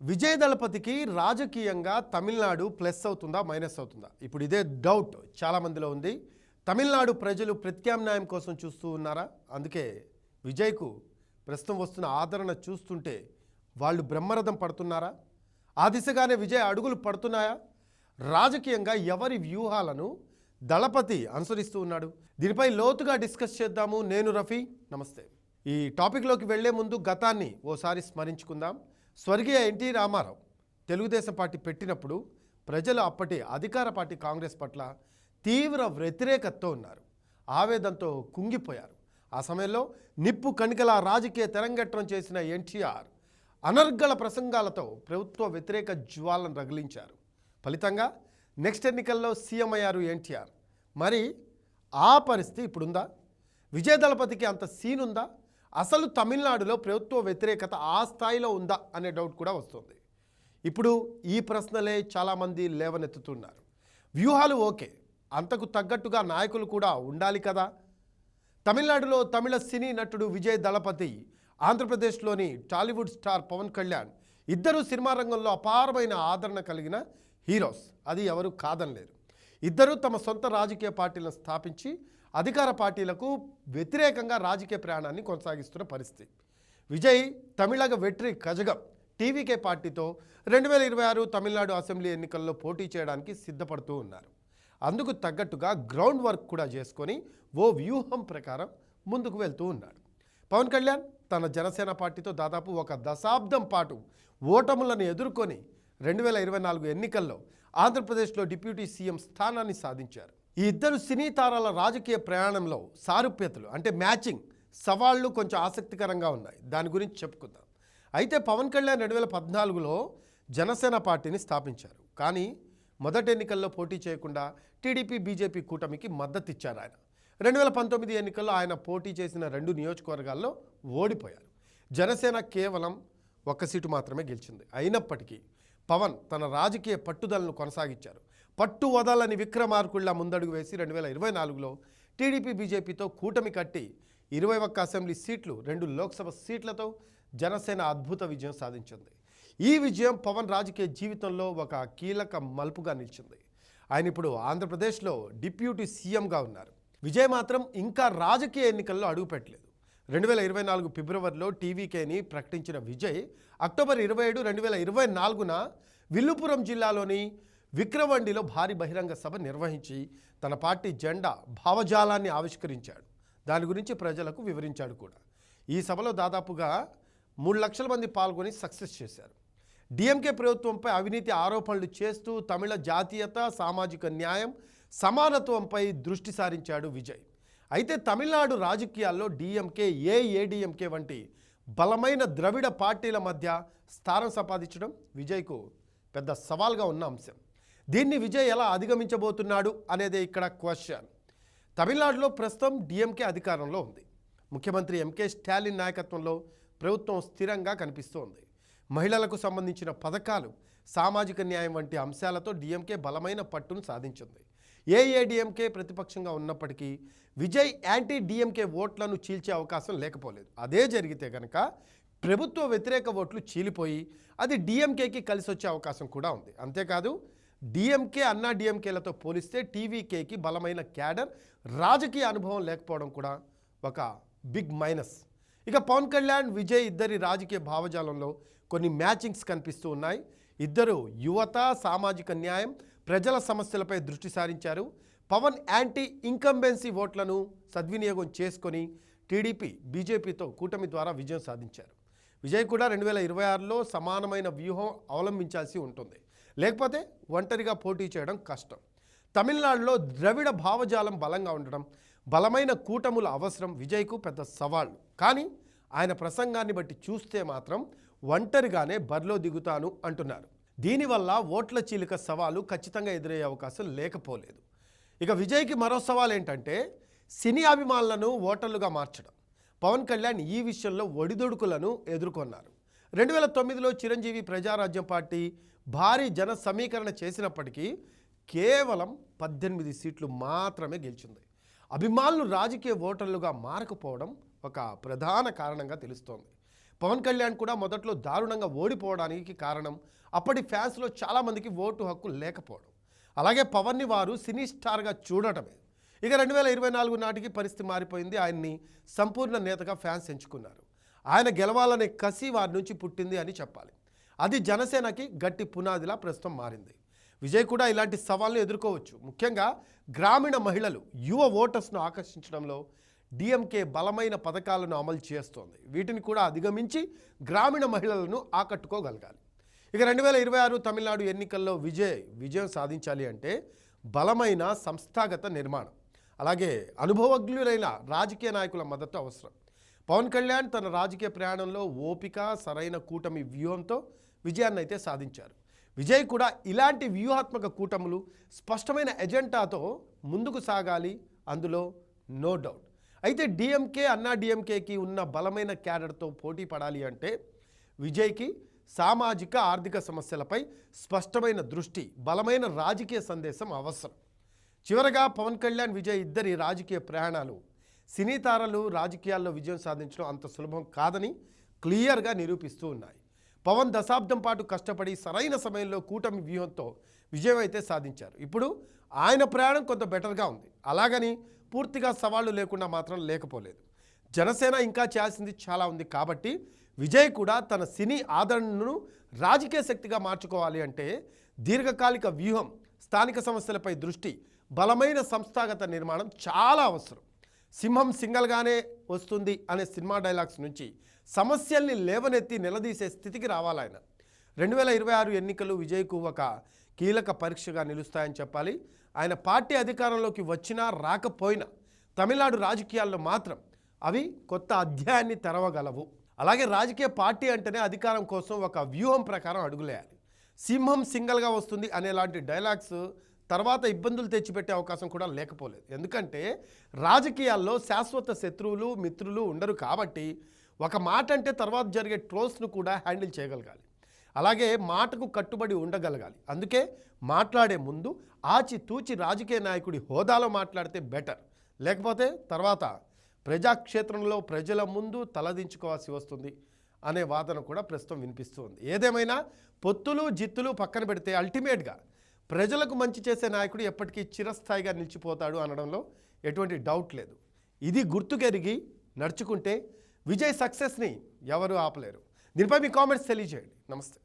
విజయ్ దళపతికి రాజకీయంగా తమిళనాడు ప్లస్ అవుతుందా మైనస్ అవుతుందా? ఇప్పుడు ఇదే డౌట్ చాలామందిలో ఉంది. తమిళనాడు ప్రజలు ప్రత్యామ్నాయం కోసం చూస్తూ ఉన్నారా? అందుకే విజయ్కు ప్రస్తుతం వస్తున్న ఆదరణ చూస్తుంటే వాళ్ళు బ్రహ్మరథం పడుతున్నారా? ఆ దిశగానే విజయ్ అడుగులు పడుతున్నాయా? రాజకీయంగా ఎవరి వ్యూహాలను దళపతి అనుసరిస్తూ ఉన్నాడు? దీనిపై లోతుగా డిస్కస్ చేద్దాము. నేను రఫీ నమస్తే. ఈ టాపిక్లోకి వెళ్ళే ముందు గతాన్ని ఓసారి స్మరించుకుందాం. స్వర్గీయ ఎన్టీ రామారావు తెలుగుదేశం పార్టీ పెట్టినప్పుడు ప్రజలు అప్పటి అధికార పార్టీ కాంగ్రెస్ పట్ల తీవ్ర వ్యతిరేకతతో ఉన్నారు. ఆవేదంతో కుంగిపోయారు. ఆ సమయంలో నిప్పు కణికల రాజకీయ తెరంగట్టం చేసిన ఎన్టీఆర్ అనర్గళ ప్రసంగాలతో ప్రభుత్వ వ్యతిరేక జ్వాలను రగిలించారు. ఫలితంగా నెక్స్ట్ ఎన్నికల్లో సీఎం అయ్యారు ఎన్టీఆర్. మరి ఆ పరిస్థితి ఇప్పుడుందా? విజయ దళపతికి అంత సీన్ ఉందా అసలు తమిళనాడులో ప్రభుత్వ వ్యతిరేకత ఆ స్థాయిలో ఉందా అనే డౌట్ కూడా వస్తుంది. ఇప్పుడు ఈ ప్రశ్నలే చాలామంది లేవనెత్తుతున్నారు. వ్యూహాలు ఓకే అంతకు తగ్గట్టుగా నాయకులు కూడా ఉండాలి కదా. తమిళనాడులో తమిళ సినీ నటుడు విజయ్ దళపతి ఆంధ్రప్రదేశ్లోని టాలీవుడ్ స్టార్ పవన్ కళ్యాణ్ ఇద్దరు సినిమా రంగంలో అపారమైన ఆదరణ కలిగిన హీరోస్. అది ఎవరు కాదనలేరు. ఇద్దరు తమ సొంత రాజకీయ పార్టీలను స్థాపించి అధికార పార్టీలకు వ్యతిరేకంగా రాజకీయ ప్రయాణాన్ని కొనసాగిస్తున్న పరిస్థితి. విజయ్ తమిళగ వెట్రి కజగం టీవీకే పార్టీతో రెండు వేల ఇరవై ఆరు తమిళనాడు అసెంబ్లీ ఎన్నికల్లో పోటీ చేయడానికి సిద్ధపడుతూ ఉన్నారు. అందుకు తగ్గట్టుగా గ్రౌండ్ వర్క్ కూడా చేసుకొని ఓ వ్యూహం ప్రకారం ముందుకు వెళ్తూ ఉన్నాడు. పవన్ కళ్యాణ్ తన జనసేన పార్టీతో దాదాపు ఒక దశాబ్దం పాటు ఓటములను ఎదుర్కొని రెండు వేల ఇరవై నాలుగు ఎన్నికల్లో ఆంధ్రప్రదేశ్లో డిప్యూటీ సీఎం స్థానాన్ని సాధించారు. ఈ ఇద్దరు సినీ తారాల రాజకీయ ప్రయాణంలో సారూప్యతలు అంటే మ్యాచింగ్ సవాళ్ళు కొంచెం ఆసక్తికరంగా ఉన్నాయి. దాని గురించి చెప్పుకుందాం. అయితే పవన్ కళ్యాణ్ రెండు వేల పద్నాలుగులో జనసేన పార్టీని స్థాపించారు. కానీ మొదటి ఎన్నికల్లో పోటీ చేయకుండా టీడీపీ బీజేపీ కూటమికి మద్దతు ఇచ్చారు ఆయన. రెండు వేల పంతొమ్మిది ఎన్నికల్లో ఆయన పోటీ చేసిన రెండు నియోజకవర్గాల్లో ఓడిపోయారు. జనసేన కేవలం ఒక్క సీటు మాత్రమే గెలిచింది. అయినప్పటికీ పవన్ తన రాజకీయ పట్టుదలను కొనసాగించారు. పట్టు వదలని విక్రమార్కుల్లా ముందడుగు వేసి రెండు వేల ఇరవై నాలుగులో టీడీపీ బీజేపీతో కూటమి కట్టి ఇరవై ఒక్క అసెంబ్లీ సీట్లు రెండు లోక్సభ సీట్లతో జనసేన అద్భుత విజయం సాధించింది. ఈ విజయం పవన్ రాజకీయ జీవితంలో ఒక కీలక మలుపుగా నిలిచింది. ఆయన ఇప్పుడు ఆంధ్రప్రదేశ్లో డిప్యూటీ సీఎంగా ఉన్నారు. విజయ్ మాత్రం ఇంకా రాజకీయ ఎన్నికల్లో అడుగుపెట్టలేదు రెండు వేల ఇరవై నాలుగు ఫిబ్రవరిలో టీవీకేని ప్రకటించిన విజయ్ అక్టోబర్ ఇరవై ఏడు రెండు వేల ఇరవై నాలుగున విల్లుపురం జిల్లాలోని విక్రవాండిలో భారీ బహిరంగ సభ నిర్వహించి తన పార్టీ జెండా భావజాలాన్ని ఆవిష్కరించాడు. దాని గురించి ప్రజలకు వివరించాడు కూడా. ఈ సభలో దాదాపుగా మూడు లక్షల మంది పాల్గొని సక్సెస్ చేశారు. డిఎంకే ప్రభుత్వంపై అవినీతి ఆరోపణలు చేస్తూ తమిళ జాతీయత సామాజిక న్యాయం సమానత్వంపై దృష్టి సారించాడు విజయ్. అయితే తమిళనాడు రాజకీయాల్లో డిఎంకే ఏఏడిఎంకే వంటి బలమైన ద్రవిడ పార్టీల మధ్య స్థానం సంపాదించడం విజయ్కు పెద్ద సవాల్గా ఉన్న అంశం. దీన్ని విజయ్ ఎలా అధిగమించబోతున్నాడు అనేది ఇక్కడ క్వశ్చన్. తమిళనాడులో ప్రస్తుతం డిఎంకే అధికారంలో ఉంది. ముఖ్యమంత్రి ఎంకే స్టాలిన్ నాయకత్వంలో ప్రభుత్వం స్థిరంగా కనిపిస్తోంది. మహిళలకు సంబంధించిన పథకాలు సామాజిక న్యాయం వంటి అంశాలతో డిఎంకే బలమైన పట్టును సాధించింది. ఏఏడిఎంకే ప్రతిపక్షంగా ఉన్నప్పటికీ విజయ్ యాంటీ డిఎంకే ఓట్లను చీల్చే అవకాశం లేకపోలేదు. అదే జరిగితే కనుక ప్రభుత్వ వ్యతిరేక ఓట్లు చీలిపోయి అది డిఎంకేకి కలిసి వచ్చే అవకాశం కూడా ఉంది. అంతేకాదు డిఎంకే అన్నా డిఎంకేలతో పోలిస్తే టీవీకేకి బలమైన క్యాడర్ రాజకీయ అనుభవం లేకపోవడం కూడా ఒక బిగ్ మైనస్. ఇక పవన్ కళ్యాణ్ విజయ్ ఇద్దరి రాజకీయ భావజాలంలో కొన్ని మ్యాచింగ్స్ కనిపిస్తూ ఉన్నాయి. ఇద్దరు యువత సామాజిక న్యాయం ప్రజల సమస్యలపై దృష్టి సారించారు. పవన్ యాంటీ ఇంకంబెన్సీ ఓట్లను సద్వినియోగం చేసుకొని టీడీపీ బీజేపీతో కూటమి ద్వారా విజయం సాధించారు. విజయ్ కూడా రెండు వేల ఇరవై ఆరులో సమానమైన వ్యూహం అవలంబించాల్సి ఉంటుంది. లేకపోతే ఒంటరిగా పోటీ చేయడం కష్టం. తమిళనాడులో ద్రవిడ భావజాలం బలంగా ఉండడం బలమైన కూటముల అవసరం విజయ్కు పెద్ద సవాళ్ళు. కానీ ఆయన ప్రసంగాన్ని బట్టి చూస్తే మాత్రం ఒంటరిగానే బరిలో దిగుతాను అంటున్నారు. దీనివల్ల ఓట్ల చీలిక సవాలు ఖచ్చితంగా ఎదురయ్యే అవకాశం లేకపోలేదు. ఇక విజయ్కి మరో సవాల్ ఏంటంటే సినీ అభిమానులను ఓటర్లుగా మార్చడం. పవన్ కళ్యాణ్ ఈ విషయంలో ఒడిదుడుకులను ఎదుర్కొన్నారు. రెండు వేల తొమ్మిదిలో చిరంజీవి ప్రజారాజ్యం పార్టీ భారీ జన సమీకరణ చేసినప్పటికీ కేవలం పద్దెనిమిది సీట్లు మాత్రమే గెలిచింది. అభిమానులు రాజకీయ ఓటర్లుగా మారకపోవడం ఒక ప్రధాన కారణంగా తెలుస్తోంది. పవన్ కళ్యాణ్ కూడా మొదట్లో దారుణంగా ఓడిపోవడానికి కారణం అప్పటి ఫ్యాన్స్లో చాలామందికి ఓటు హక్కు లేకపోవడం. అలాగే పవన్ని వారు సినీ స్టార్గా చూడటమే. ఇక రెండు వేల ఇరవై నాలుగు నాటికి పరిస్థితి మారిపోయింది. ఆయన్ని సంపూర్ణ నేతగా ఫ్యాన్స్ ఎంచుకున్నారు. ఆయన గెలవాలనే కసి వారి నుంచి పుట్టింది అని చెప్పాలి. అది జనసేనకి గట్టి పునాదిలా ప్రస్తుతం మారింది. విజయ్ కూడా ఇలాంటి సవాళ్ళను ఎదుర్కోవచ్చు. ముఖ్యంగా గ్రామీణ మహిళలు యువ ఓటర్స్ను ఆకర్షించడంలో డిఎంకే బలమైన పథకాలను అమలు చేస్తోంది. వీటిని కూడా అధిగమించి గ్రామీణ మహిళలను ఆకట్టుకోగలగాలి. ఇక రెండు వేల ఇరవై ఆరు తమిళనాడు ఎన్నికల్లో విజయ్ విజయం సాధించాలి అంటే బలమైన సంస్థాగత నిర్మాణం. అలాగే అనుభవజ్ఞులైన రాజకీయ నాయకుల మద్దతు అవసరం. పవన్ కళ్యాణ్ తన రాజకీయ ప్రయాణంలో ఓపిక సరైన కూటమి వ్యూహంతో విజయాన్ని అయితే సాధించారు. విజయ్ కూడా ఇలాంటి వ్యూహాత్మక కూటములు స్పష్టమైన ఎజెండాతో ముందుకు సాగాలి అందులో నో డౌట్. అయితే డిఎంకే అన్నా డిఎంకేకి ఉన్న బలమైన క్యాడర్తో పోటీ పడాలి అంటే విజయ్కి సామాజిక ఆర్థిక సమస్యలపై స్పష్టమైన దృష్టి బలమైన రాజకీయ సందేశం అవసరం. చివరగా పవన్ కళ్యాణ్ విజయ్ ఇద్దరి రాజకీయ ప్రయాణాలు. సినీ తారలు రాజకీయాల్లో విజయం సాధించడం అంత సులభం కాదని క్లియర్గా నిరూపిస్తూ ఉన్నాయి. పవన్ దశాబ్దం పాటు కష్టపడి సరైన సమయంలో కూటమి వ్యూహంతో విజయం అయితే సాధించారు. ఇప్పుడు ఆయన ప్రయాణం కొంత బెటర్గా ఉంది. అలాగని పూర్తిగా సవాళ్ళు లేకుండా మాత్రం లేకపోలేదు. జనసేన ఇంకా చేయాల్సింది చాలా ఉంది కాబట్టి విజయ్ కూడా తన సినీ ఆదరణను రాజకీయ శక్తిగా మార్చుకోవాలి అంటే దీర్ఘకాలిక వ్యూహం స్థానిక సమస్యలపై దృష్టి బలమైన సంస్థాగత నిర్మాణం చాలా అవసరం. సింహం సింగల్గానే వస్తుంది అనే సినిమా డైలాగ్స్ నుంచి సమస్యల్ని లేవనెత్తి నిలదీసే స్థితికి రావాలాయన. రెండు వేల ఇరవై ఆరు ఎన్నికలు విజయ్కు ఒక కీలక పరీక్షగా నిలుస్తాయని చెప్పాలి. ఆయన పార్టీ అధికారంలోకి వచ్చినా రాకపోయినా తమిళనాడు రాజకీయాల్లో మాత్రం అవి కొత్త అధ్యాయాన్ని తెరవగలవు. అలాగే రాజకీయ పార్టీ అంటేనే అధికారం కోసం ఒక వ్యూహం ప్రకారం అడుగులేయాలి. సింహం సింగల్గా వస్తుంది అనేలాంటి డైలాగ్స్ తర్వాత ఇబ్బందులు తెచ్చిపెట్టే అవకాశం కూడా లేకపోలేదు. ఎందుకంటే రాజకీయాల్లో శాశ్వత శత్రువులు మిత్రులు ఉండరు కాబట్టి ఒక మాట అంటే తర్వాత జరిగే ట్రోల్స్ను కూడా హ్యాండిల్ చేయగలగాలి. అలాగే మాటకు కట్టుబడి ఉండగలగాలి. అందుకే మాట్లాడే ముందు ఆచి తూచి రాజకీయ నాయకుడి హోదాలో మాట్లాడితే బెటర్. లేకపోతే తర్వాత ప్రజాక్షేత్రంలో ప్రజల ముందు తలదించుకోవాల్సి వస్తుంది అనే వాదన కూడా ప్రస్తుతం వినిపిస్తుంది ఏదేమైనా పొత్తులు జిత్తులు పక్కన పెడితే అల్టిమేట్గా ప్రజలకు మంచి చేసే నాయకుడు ఎప్పటికీ చిరస్థాయిగా నిలిచిపోతాడు అనడంలో ఎటువంటి డౌట్ లేదు. ఇది గుర్తుకెరిగి నడుచుకుంటే విజయ్ సక్సెస్ని ఎవరు ఆపలేరు. దీనిపై మీ కామెంట్స్ తెలియజేయండి. నమస్తే.